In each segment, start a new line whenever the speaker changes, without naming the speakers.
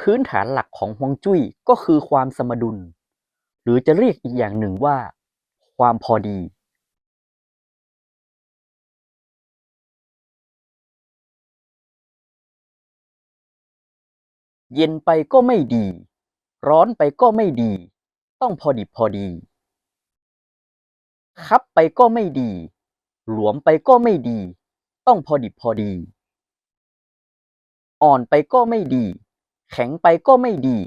พื้นฐานหลักของฮวงจุ้ยก็คือความสมดุล หรือจะเรียกอีกอย่างหนึ่งว่า ความพอดี เย็นไปก็ไม่ดี ร้อนไปก็ไม่ดี ต้องพอดิบพอดี คับไปก็ไม่ดี หลวมไปก็ไม่ดี ต้องพอดิบพอดี อ่อนไปก็ไม่ดี แข็งไปก็ไม่ดี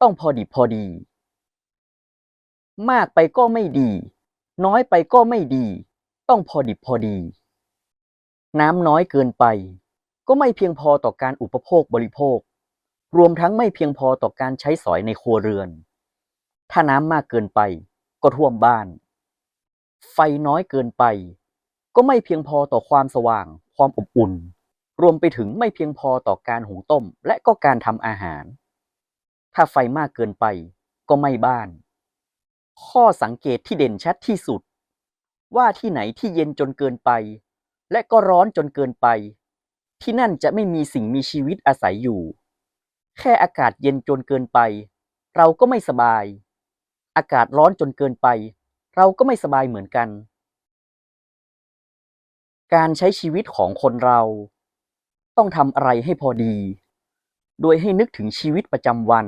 ต้องพอดิบพอดี มากไปก็ไม่ดี น้อยไปก็ไม่ดี ต้องพอดิบพอดี น้ำน้อยเกินไป ก็ไม่เพียงพอต่อการอุปโภคบริโภค รวมทั้งไม่เพียงพอต่อการใช้สอยในครัวเรือน ถ้าน้ำมากเกินไปก็ท่วมบ้าน ไฟน้อยเกินไป ก็ไม่เพียงพอต่อความสว่างความอบอุ่น รวมไปถึงไม่เพียงพอต่อการหุงต้มและก็การทำอาหาร ถ้าไฟมากเกินไปก็ไหม้บ้าน ข้อสังเกตที่เด่นชัดที่สุด ว่าที่ไหนที่เย็นจนเกินไป และก็ร้อนจนเกินไป ที่นั่นจะไม่มีสิ่งมีชีวิตอาศัยอยู่ แค่อากาศเย็นจนเกินไป เราก็ไม่สบาย อากาศร้อนจนเกินไป เราก็ไม่สบายเหมือนกัน การใช้ชีวิตของคนเรา ต้องทำอะไรให้พอดี โดยให้นึกถึงชีวิตประจำวัน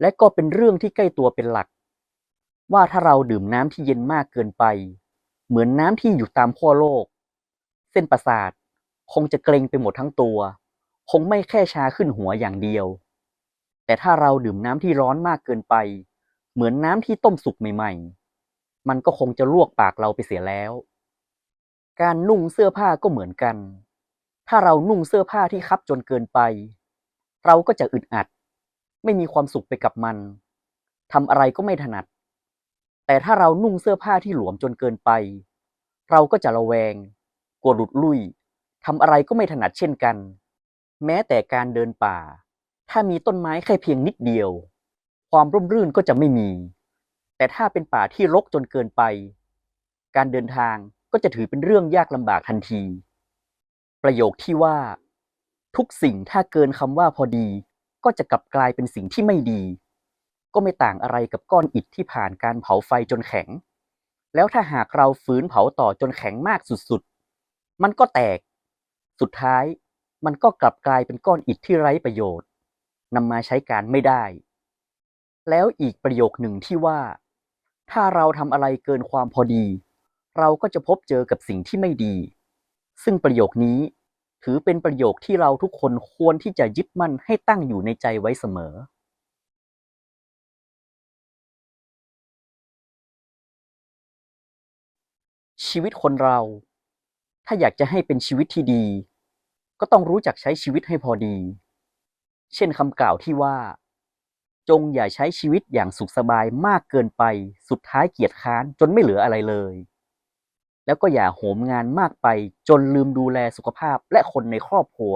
และก็เป็นเรื่องที่ใกล้ตัวเป็นหลัก ว่าถ้าเราดื่มน้ำที่เย็นมากเกินไป เหมือนน้ำที่อยู่ตามขั้วโลก เส้นประสาทคงจะเกร็งไปหมดทั้งตัว คงไม่แค่ชาขึ้นหัวอย่างเดียว แต่ถ้าเราดื่มน้ำที่ร้อนมากเกินไป เหมือนน้ำที่ต้มสุกใหม่ ๆ มันก็คงจะลวกปากเราไปเสียแล้ว การนุ่งเสื้อผ้าก็เหมือนกัน ถ้าเรานุ่งเสื้อผ้าที่คับจนเกินไป เราก็จะอึดอัด ไม่มีความสุขไปกับมันทำอะไรก็ไม่ถนัด แต่ถ้าเรานุ่งเสื้อผ้าที่หลวมจนเกินไป เราก็จะระแวง กลัวหลุดลุ่ยทำอะไรก็ไม่ถนัดเช่นกัน แม้แต่การเดินป่า ถ้ามีต้นไม้แค่เพียงนิดเดียว ความร่มรื่นก็จะไม่มี แต่ถ้าเป็นป่าที่รกจนเกินไป การเดินทางก็จะถือเป็นเรื่องยากลำบากทันที ประโยคที่ว่า ทุกสิ่งถ้าเกินคำว่าพอดี ก็จะกลับกลายเป็นสิ่งที่ไม่ดี ก็ไม่ต่างอะไรกับก้อนอิฐที่ผ่านการเผาไฟจนแข็ง แล้วถ้าหากเราฝืนเผาต่อจนแข็งมากสุดๆ มันก็แตก สุดท้ายมันก็กลับกลายเป็นก้อนอิฐที่ไร้ประโยชน์นำมาใช้การไม่ได้ แล้วอีกประโยคหนึ่งที่ว่า ถ้าเราทำอะไรเกินความพอดี เราก็จะพบเจอกับสิ่งที่ไม่ดี ซึ่งประโยคนี้ถือเป็นประโยคที่เราทุกคนควรที่จะยึดมั่นให้ตั้งอยู่ในใจไว้เสมอชีวิตคนเรา ถ้าอยากจะให้เป็นชีวิตที่ดี ก็ต้องรู้จักใช้ชีวิตให้พอดี เช่นคำกล่าวที่ว่า จงอย่าใช้ชีวิตอย่างสุขสบายมากเกินไป สุดท้ายเกียจค้านจนไม่เหลืออะไรเลย แล้วก็อย่าโหมงานมากไปจนลืมดูแลสุขภาพและคนในครอบครัว